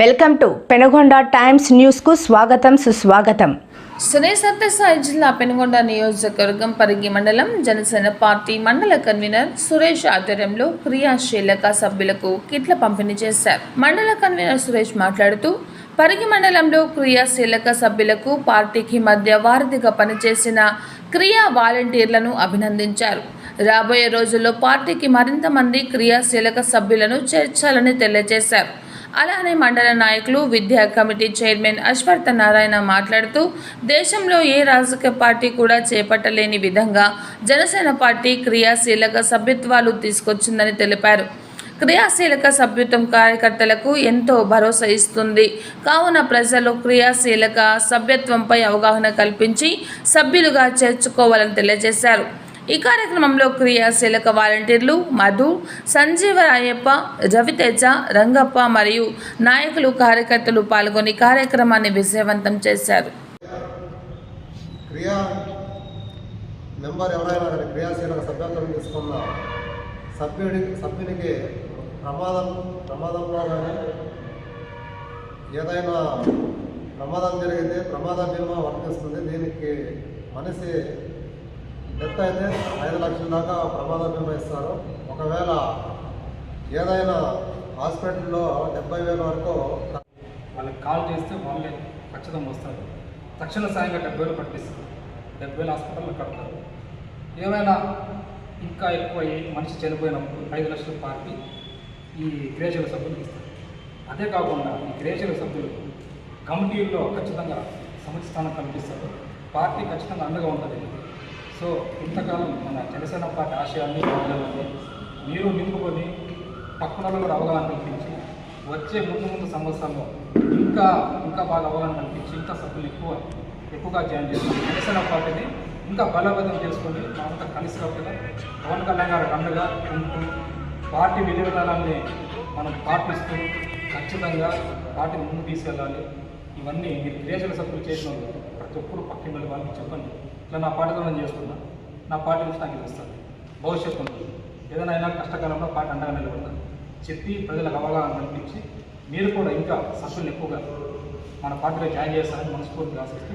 Welcome to Penagonda times న్యూస్కు స్వాగతం సుస్వాగతం. శ్రీ సత్యసాయి జిల్లా పెనుగొండ నియోజకవర్గం పరిగి మండలం జనసేన పార్టీ మండల కన్వీనర్ సురేష్ ఆధ్వర్యంలో క్రియాశీలక సభ్యులకు కిట్ల పంపిణీ చేశారు. మండల కన్వీనర్ సురేష్ మాట్లాడుతూ పరిగి మండలంలో క్రియాశీలక సభ్యులకు పార్టీకి మధ్య వారధిగా పనిచేసిన క్రియా వాలంటీర్లను అభినందించారు. రాబోయే రోజుల్లో పార్టీకి మరింత మంది క్రియాశీలక సభ్యులను చేర్చాలని తెలియజేశారు. అలానే మండల నాయకులు విద్యా కమిటీ చైర్మన్ అశ్వర్థ నారాయణ మాట్లాడుతూ దేశంలో ఏ రాజకీయ పార్టీ కూడా చేపట్టలేని విధంగా జనసేన పార్టీ క్రియాశీలక సభ్యత్వాలు తీసుకొచ్చిందని తెలిపారు. క్రియాశీలక సభ్యత్వం కార్యకర్తలకు ఎంతో భరోసా ఇస్తుంది. కావున ప్రజలు క్రియాశీలక సభ్యత్వంపై అవగాహన కల్పించి సభ్యులుగా చేర్చుకోవాలని తెలియజేశారు. ఈ కార్యక్రమంలో క్రియాశీలక వాలంటీర్లు మధు సంజీవరాయప్ప రవితేజ రంగప్ప మరియు నాయకులు కార్యకర్తలు పాల్గొని కార్యక్రమాన్ని విజయవంతం చేశారు. క్రియా మెంబర్ ఎవరైనా క్రియాశీలక సభ్యత్వం తీసుకున్న సభ్యుడి సభ్యునికి ప్రమాదం ప్రమాదంలో కానీ ఏదైనా ప్రమాదం జరిగితే ప్రమాద బీమా వర్తిస్తుంది. దీనికి మనిషి డెత్ అయితే ఐదు లక్షల దాకా ప్రమాద బీమా ఇస్తారు ఒకవేళ ఏదైనా హాస్పిటల్లో డెబ్బై వేల వరకు వాళ్ళకి కాల్ చేస్తే వాళ్ళే ఖచ్చితంగా వస్తారు. తక్షణ సాయంగా డెబ్బై వేలు కట్టిస్తారు. డెబ్బై వేలు హాస్పిటల్లో కడతారు. ఏమైనా ఇంకా ఎక్కువ మనిషి చనిపోయినప్పుడు ఐదు లక్షల పార్టీ ఈ క్రియాశీల సభ్యులకు ఇస్తారు. అదే కాకుండా ఈ క్రియాశీల సభ్యులు కమిటీల్లో ఖచ్చితంగా సమస్య స్థానం కల్పిస్తారు. పార్టీ ఖచ్చితంగా అండగా ఉంటుంది. సో ఇంతకాలం మన జనసేన పార్టీ ఆశయాన్ని భావనలని మీరు నింపుకొని పక్కన కూడా అవగాహన కల్పించి వచ్చే ముందు ముందు సంవత్సరంలో ఇంకా ఇంకా బాగా అవగాహన కల్పించి ఇంకా సభ్యులు ఎక్కువ ఎక్కువగా జాయిన్ చేస్తాం జనసేన పార్టీని ఇంకా బలోపేతం చేసుకొని మనమంతా కలిసికట్టుగా పవన్ కళ్యాణ్ గారు అండగా ఉంటూ పార్టీ విధి విధానాన్ని మనం పాటిస్తూ ఖచ్చితంగా పార్టీ ముందు తీసుకెళ్ళాలి. ఇవన్నీ మీరు క్రియాశీల సభ్యులు చేసిన వాళ్ళు ప్రతి ఒక్కరు పక్కన వాళ్ళకి చెప్పండి. ఇట్లా నా పార్టీతో నేను చేస్తున్నా. నా పార్టీ నుంచి నాకు ఇస్తాను భవిష్యత్తు ఉంటుంది ఏదైనా అయినా కష్టకాలంలో పార్టీ అండగా నిలబడతాను చెప్పి ప్రజలకు అవగాహన కల్పించి మీరు కూడా ఇంకా సభ్యులు ఎక్కువగా మన పార్టీలో జాయిన్ చేస్తారని మనస్ఫూర్తిగా ఆశిస్తూ